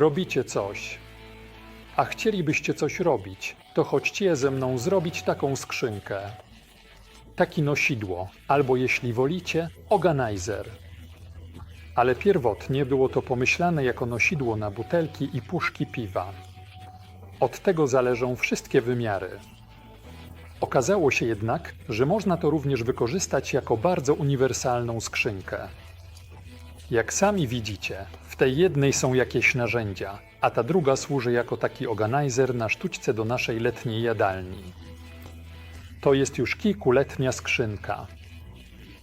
Robicie coś. A chcielibyście coś robić, to chodźcie ze mną zrobić taką skrzynkę. Taki nosidło, albo jeśli wolicie, organizer. Ale pierwotnie było to pomyślane jako nosidło na butelki i puszki piwa. Od tego zależą wszystkie wymiary. Okazało się jednak, że można to również wykorzystać jako bardzo uniwersalną skrzynkę. Jak sami widzicie, tej jednej są jakieś narzędzia, a ta druga służy jako taki organizer na sztućce do naszej letniej jadalni. To jest już kilkuletnia skrzynka.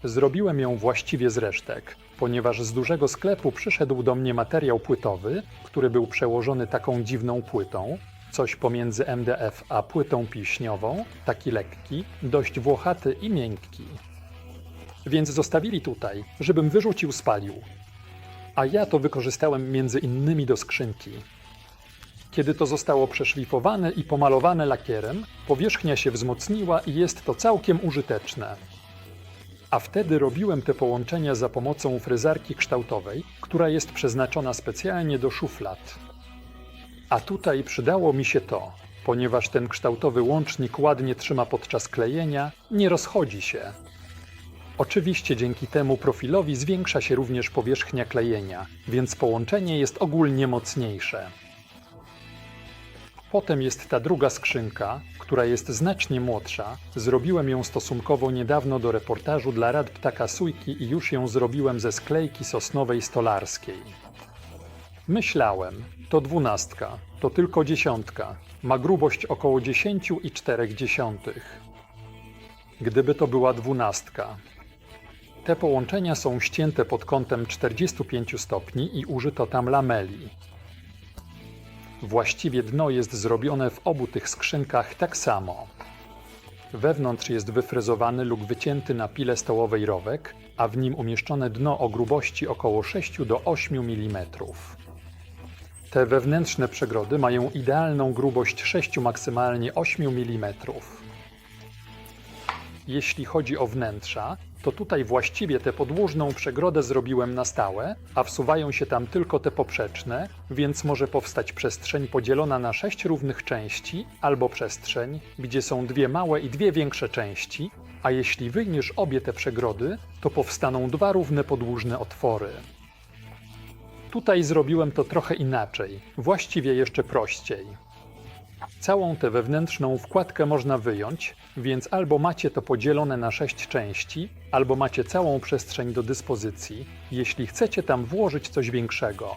Zrobiłem ją właściwie z resztek, ponieważ z dużego sklepu przyszedł do mnie materiał płytowy, który był przełożony taką dziwną płytą, coś pomiędzy MDF a płytą pilśniową, taki lekki, dość włochaty i miękki. Więc zostawili tutaj, żebym wyrzucił spalił. A ja to wykorzystałem między innymi do skrzynki. Kiedy to zostało przeszlifowane i pomalowane lakierem, powierzchnia się wzmocniła i jest to całkiem użyteczne. A wtedy robiłem te połączenia za pomocą fryzarki kształtowej, która jest przeznaczona specjalnie do szuflad. A tutaj przydało mi się to, ponieważ ten kształtowy łącznik ładnie trzyma podczas klejenia, nie rozchodzi się. Oczywiście dzięki temu profilowi zwiększa się również powierzchnia klejenia, więc połączenie jest ogólnie mocniejsze. Potem jest ta druga skrzynka, która jest znacznie młodsza. Zrobiłem ją stosunkowo niedawno do reportażu dla Rad Ptaka Sójki i już ją zrobiłem ze sklejki sosnowej stolarskiej. Myślałem, to dwunastka, to tylko dziesiątka. Ma grubość około 10 i 4 dziesiątych. Gdyby to była dwunastka. Te połączenia są ścięte pod kątem 45 stopni i użyto tam lameli. Właściwie dno jest zrobione w obu tych skrzynkach tak samo. Wewnątrz jest wyfrezowany lub wycięty na pile stołowej rowek, a w nim umieszczone dno o grubości około 6 do 8 mm. Te wewnętrzne przegrody mają idealną grubość 6 maksymalnie 8 mm. Jeśli chodzi o wnętrza, to tutaj właściwie tę podłużną przegrodę zrobiłem na stałe, a wsuwają się tam tylko te poprzeczne, więc może powstać przestrzeń podzielona na sześć równych części, albo przestrzeń, gdzie są dwie małe i dwie większe części, a jeśli wyjmiesz obie te przegrody, to powstaną dwa równe podłużne otwory. Tutaj zrobiłem to trochę inaczej, właściwie jeszcze prościej. Całą tę wewnętrzną wkładkę można wyjąć, więc albo macie to podzielone na sześć części, albo macie całą przestrzeń do dyspozycji, jeśli chcecie tam włożyć coś większego.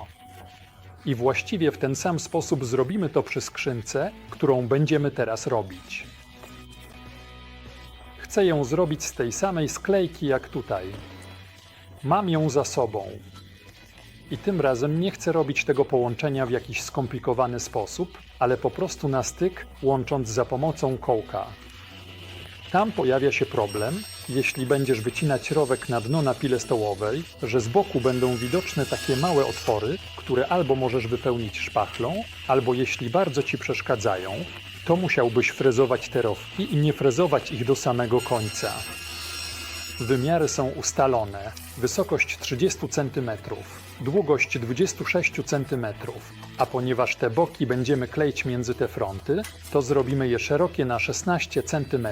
I właściwie w ten sam sposób zrobimy to przy skrzynce, którą będziemy teraz robić. Chcę ją zrobić z tej samej sklejki jak tutaj. Mam ją za sobą. I tym razem nie chcę robić tego połączenia w jakiś skomplikowany sposób, ale po prostu na styk, łącząc za pomocą kołka. Tam pojawia się problem, jeśli będziesz wycinać rowek na dno na pile stołowej, że z boku będą widoczne takie małe otwory, które albo możesz wypełnić szpachlą, albo jeśli bardzo ci przeszkadzają, to musiałbyś frezować te rowki i nie frezować ich do samego końca. Wymiary są ustalone. Wysokość 30 cm, długość 26 cm, a ponieważ te boki będziemy kleić między te fronty, to zrobimy je szerokie na 16 cm.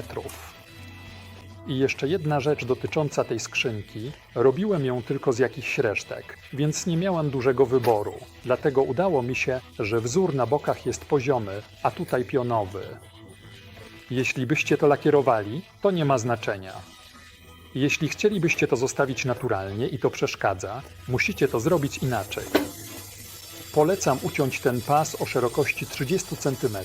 I jeszcze jedna rzecz dotycząca tej skrzynki. Robiłem ją tylko z jakichś resztek, więc nie miałem dużego wyboru. Dlatego udało mi się, że wzór na bokach jest poziomy, a tutaj pionowy. Jeśli byście to lakierowali, to nie ma znaczenia. Jeśli chcielibyście to zostawić naturalnie i to przeszkadza, musicie to zrobić inaczej. Polecam uciąć ten pas o szerokości 30 cm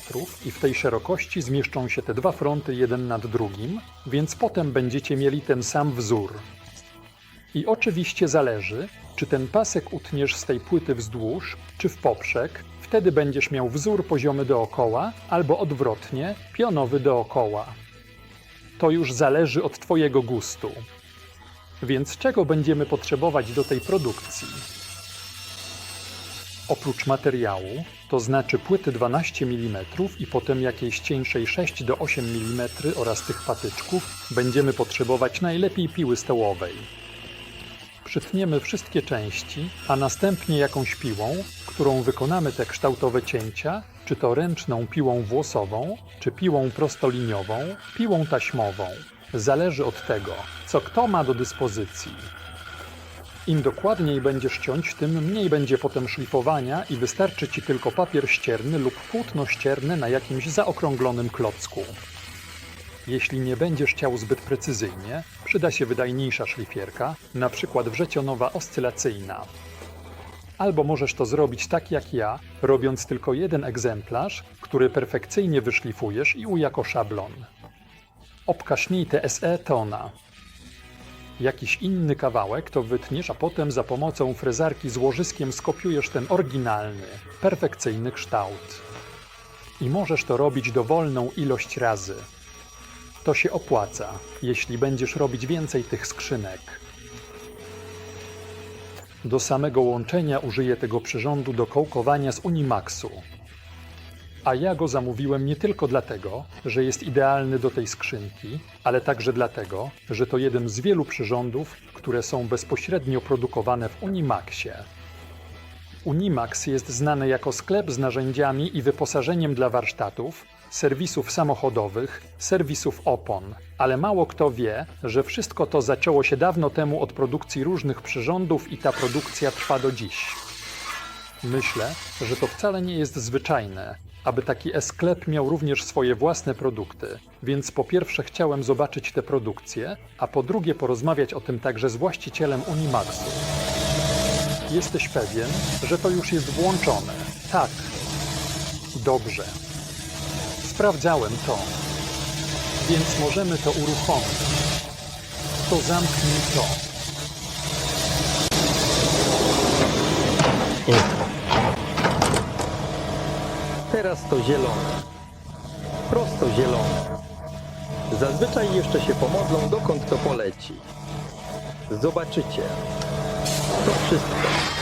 i w tej szerokości zmieszczą się te dwa fronty jeden nad drugim, więc potem będziecie mieli ten sam wzór. I oczywiście zależy, czy ten pasek utniesz z tej płyty wzdłuż, czy w poprzek, wtedy będziesz miał wzór poziomy dookoła, albo odwrotnie, pionowy dookoła to już zależy od Twojego gustu. Więc czego będziemy potrzebować do tej produkcji? Oprócz materiału, to znaczy płyty 12 mm i potem jakiejś cieńszej 6 do 8 mm oraz tych patyczków, będziemy potrzebować najlepiej piły stołowej. Przytniemy wszystkie części, a następnie jakąś piłą, którą wykonamy te kształtowe cięcia, czy to ręczną piłą włosową, czy piłą prostoliniową, piłą taśmową. Zależy od tego, co kto ma do dyspozycji. Im dokładniej będziesz ciąć, tym mniej będzie potem szlifowania i wystarczy Ci tylko papier ścierny lub płótno ścierne na jakimś zaokrąglonym klocku. Jeśli nie będziesz chciał zbyt precyzyjnie, przyda się wydajniejsza szlifierka, przykład wrzecionowa oscylacyjna. Albo możesz to zrobić tak jak ja, robiąc tylko jeden egzemplarz, który perfekcyjnie wyszlifujesz i ujako szablon. Obkaśnij te SE tona. Jakiś inny kawałek to wytniesz, a potem za pomocą frezarki z łożyskiem skopiujesz ten oryginalny, perfekcyjny kształt. I możesz to robić dowolną ilość razy. To się opłaca, jeśli będziesz robić więcej tych skrzynek. Do samego łączenia użyję tego przyrządu do kołkowania z Unimaxu. A ja go zamówiłem nie tylko dlatego, że jest idealny do tej skrzynki, ale także dlatego, że to jeden z wielu przyrządów, które są bezpośrednio produkowane w Unimaxie. Unimax jest znany jako sklep z narzędziami i wyposażeniem dla warsztatów, serwisów samochodowych, serwisów opon, ale mało kto wie, że wszystko to zaczęło się dawno temu od produkcji różnych przyrządów i ta produkcja trwa do dziś. Myślę, że to wcale nie jest zwyczajne, aby taki e-sklep miał również swoje własne produkty, więc po pierwsze chciałem zobaczyć te produkcje, a po drugie porozmawiać o tym także z właścicielem Unimaxu. Jesteś pewien, że to już jest włączone? Tak. Dobrze. Sprawdzałem to. Więc możemy to uruchomić. To zamknij to. Teraz to zielone. Prosto zielone. Zazwyczaj jeszcze się pomodlą, dokąd to poleci. Zobaczycie. To wszystko.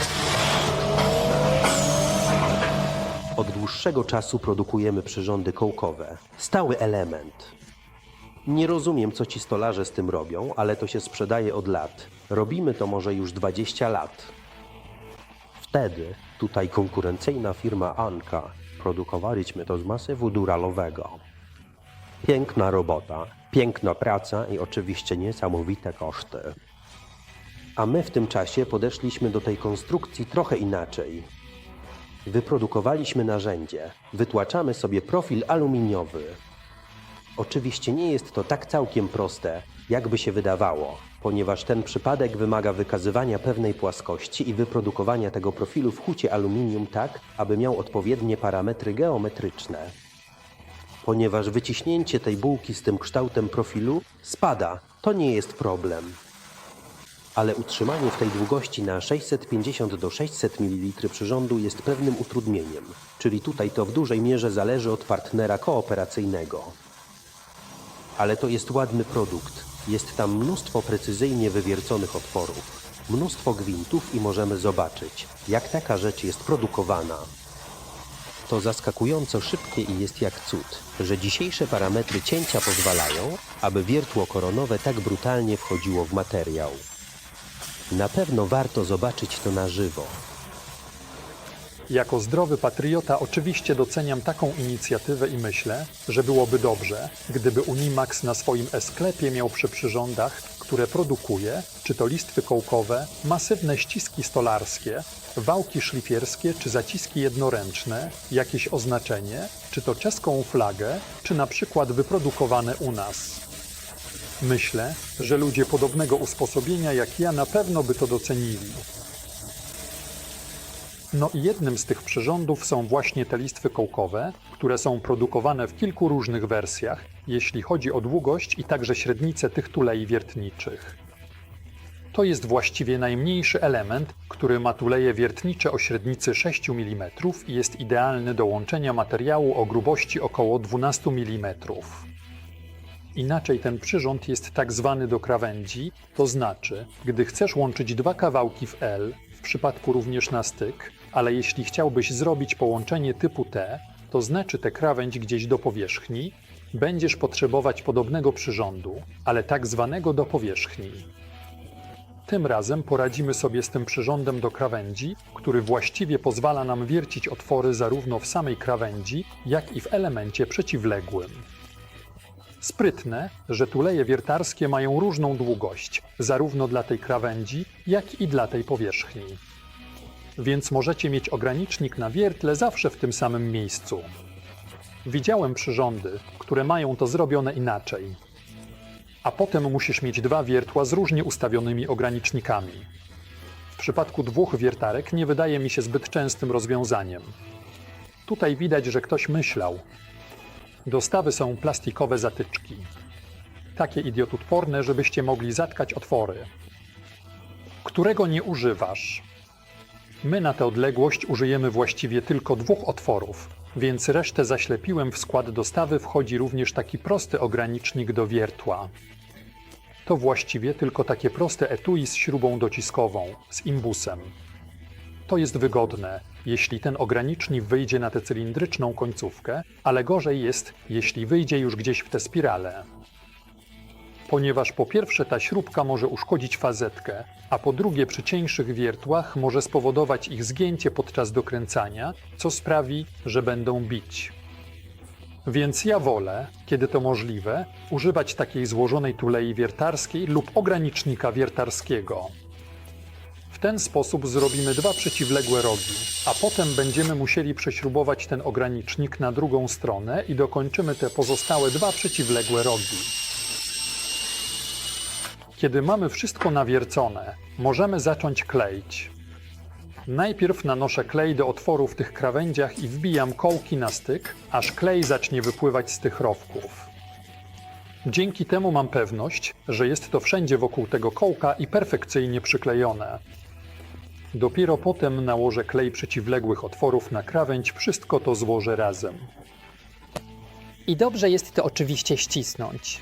Od dłuższego czasu produkujemy przyrządy kołkowe. Stały element. Nie rozumiem, co ci stolarze z tym robią, ale to się sprzedaje od lat. Robimy to może już 20 lat. Wtedy tutaj konkurencyjna firma Anka produkowaliśmy to z masywu duralowego. Piękna robota, piękna praca i oczywiście niesamowite koszty. A my w tym czasie podeszliśmy do tej konstrukcji trochę inaczej. Wyprodukowaliśmy narzędzie. Wytłaczamy sobie profil aluminiowy. Oczywiście nie jest to tak całkiem proste, jakby się wydawało, ponieważ ten przypadek wymaga wykazywania pewnej płaskości i wyprodukowania tego profilu w hucie aluminium tak, aby miał odpowiednie parametry geometryczne. Ponieważ wyciśnięcie tej bułki z tym kształtem profilu spada, to nie jest problem ale utrzymanie w tej długości na 650 do 600 ml przyrządu jest pewnym utrudnieniem, czyli tutaj to w dużej mierze zależy od partnera kooperacyjnego. Ale to jest ładny produkt. Jest tam mnóstwo precyzyjnie wywierconych otworów, mnóstwo gwintów i możemy zobaczyć, jak taka rzecz jest produkowana. To zaskakująco szybkie i jest jak cud, że dzisiejsze parametry cięcia pozwalają, aby wiertło koronowe tak brutalnie wchodziło w materiał. Na pewno warto zobaczyć to na żywo. Jako zdrowy patriota oczywiście doceniam taką inicjatywę i myślę, że byłoby dobrze, gdyby Unimax na swoim e-sklepie miał przy przyrządach, które produkuje, czy to listwy kołkowe, masywne ściski stolarskie, wałki szlifierskie czy zaciski jednoręczne, jakieś oznaczenie, czy to czeską flagę, czy na przykład wyprodukowane u nas. Myślę, że ludzie podobnego usposobienia jak ja na pewno by to docenili. No i jednym z tych przyrządów są właśnie te listwy kołkowe, które są produkowane w kilku różnych wersjach, jeśli chodzi o długość i także średnicę tych tulei wiertniczych. To jest właściwie najmniejszy element, który ma tuleje wiertnicze o średnicy 6 mm i jest idealny do łączenia materiału o grubości około 12 mm. Inaczej ten przyrząd jest tak zwany do krawędzi, to znaczy, gdy chcesz łączyć dwa kawałki w L, w przypadku również na styk, ale jeśli chciałbyś zrobić połączenie typu T, to znaczy tę krawędź gdzieś do powierzchni, będziesz potrzebować podobnego przyrządu, ale tak zwanego do powierzchni. Tym razem poradzimy sobie z tym przyrządem do krawędzi, który właściwie pozwala nam wiercić otwory zarówno w samej krawędzi, jak i w elemencie przeciwległym. Sprytne, że tuleje wiertarskie mają różną długość, zarówno dla tej krawędzi, jak i dla tej powierzchni. Więc możecie mieć ogranicznik na wiertle zawsze w tym samym miejscu. Widziałem przyrządy, które mają to zrobione inaczej. A potem musisz mieć dwa wiertła z różnie ustawionymi ogranicznikami. W przypadku dwóch wiertarek nie wydaje mi się zbyt częstym rozwiązaniem. Tutaj widać, że ktoś myślał. Dostawy są plastikowe zatyczki. Takie idiotutporne, żebyście mogli zatkać otwory. Którego nie używasz? My na tę odległość użyjemy właściwie tylko dwóch otworów, więc resztę zaślepiłem w skład dostawy wchodzi również taki prosty ogranicznik do wiertła. To właściwie tylko takie proste etui z śrubą dociskową, z imbusem. To jest wygodne, jeśli ten ogranicznik wyjdzie na tę cylindryczną końcówkę, ale gorzej jest, jeśli wyjdzie już gdzieś w tę spiralę. Ponieważ po pierwsze ta śrubka może uszkodzić fazetkę, a po drugie przy cieńszych wiertłach może spowodować ich zgięcie podczas dokręcania, co sprawi, że będą bić. Więc ja wolę, kiedy to możliwe, używać takiej złożonej tulei wiertarskiej lub ogranicznika wiertarskiego. Ten sposób zrobimy dwa przeciwległe rogi, a potem będziemy musieli prześrubować ten ogranicznik na drugą stronę i dokończymy te pozostałe dwa przeciwległe rogi. Kiedy mamy wszystko nawiercone, możemy zacząć kleić. Najpierw nanoszę klej do otworów w tych krawędziach i wbijam kołki na styk, aż klej zacznie wypływać z tych rowków. Dzięki temu mam pewność, że jest to wszędzie wokół tego kołka i perfekcyjnie przyklejone. Dopiero potem nałożę klej przeciwległych otworów na krawędź, wszystko to złożę razem. I dobrze jest to oczywiście ścisnąć.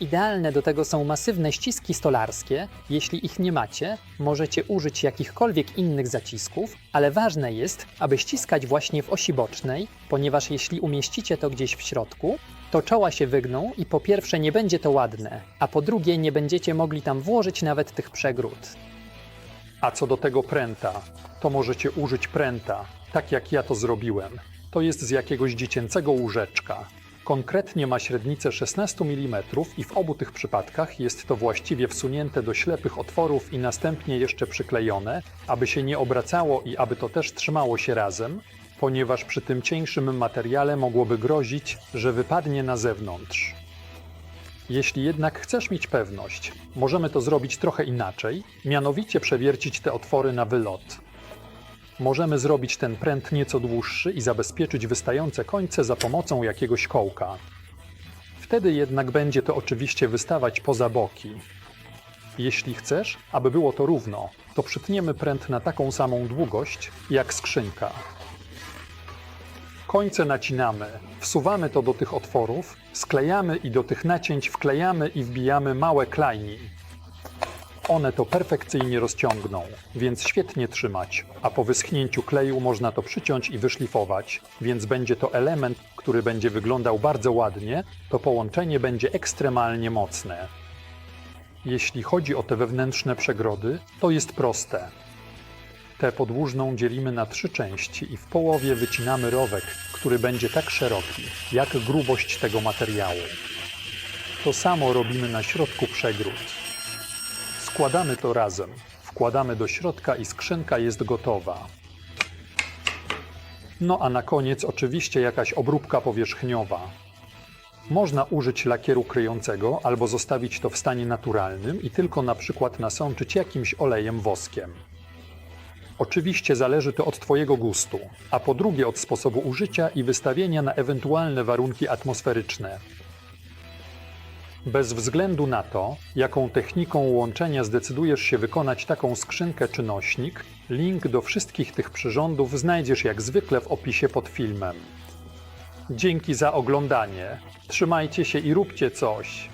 Idealne do tego są masywne ściski stolarskie. Jeśli ich nie macie, możecie użyć jakichkolwiek innych zacisków, ale ważne jest, aby ściskać właśnie w osi bocznej, ponieważ jeśli umieścicie to gdzieś w środku, to czoła się wygną i po pierwsze nie będzie to ładne, a po drugie nie będziecie mogli tam włożyć nawet tych przegród. A co do tego pręta, to możecie użyć pręta, tak jak ja to zrobiłem. To jest z jakiegoś dziecięcego łóżeczka. Konkretnie ma średnicę 16 mm i w obu tych przypadkach jest to właściwie wsunięte do ślepych otworów i następnie jeszcze przyklejone, aby się nie obracało i aby to też trzymało się razem, ponieważ przy tym cieńszym materiale mogłoby grozić, że wypadnie na zewnątrz. Jeśli jednak chcesz mieć pewność, możemy to zrobić trochę inaczej, mianowicie przewiercić te otwory na wylot. Możemy zrobić ten pręt nieco dłuższy i zabezpieczyć wystające końce za pomocą jakiegoś kołka. Wtedy jednak będzie to oczywiście wystawać poza boki. Jeśli chcesz, aby było to równo, to przytniemy pręt na taką samą długość jak skrzynka. Końce nacinamy, wsuwamy to do tych otworów, sklejamy i do tych nacięć wklejamy i wbijamy małe klejni. One to perfekcyjnie rozciągną, więc świetnie trzymać, a po wyschnięciu kleju można to przyciąć i wyszlifować, więc będzie to element, który będzie wyglądał bardzo ładnie, to połączenie będzie ekstremalnie mocne. Jeśli chodzi o te wewnętrzne przegrody, to jest proste. Tę podłużną dzielimy na trzy części i w połowie wycinamy rowek, który będzie tak szeroki, jak grubość tego materiału. To samo robimy na środku przegród. Składamy to razem, wkładamy do środka i skrzynka jest gotowa. No a na koniec oczywiście jakaś obróbka powierzchniowa. Można użyć lakieru kryjącego albo zostawić to w stanie naturalnym i tylko na przykład nasączyć jakimś olejem woskiem. Oczywiście zależy to od Twojego gustu, a po drugie od sposobu użycia i wystawienia na ewentualne warunki atmosferyczne. Bez względu na to, jaką techniką łączenia zdecydujesz się wykonać taką skrzynkę czy nośnik, link do wszystkich tych przyrządów znajdziesz jak zwykle w opisie pod filmem. Dzięki za oglądanie. Trzymajcie się i róbcie coś.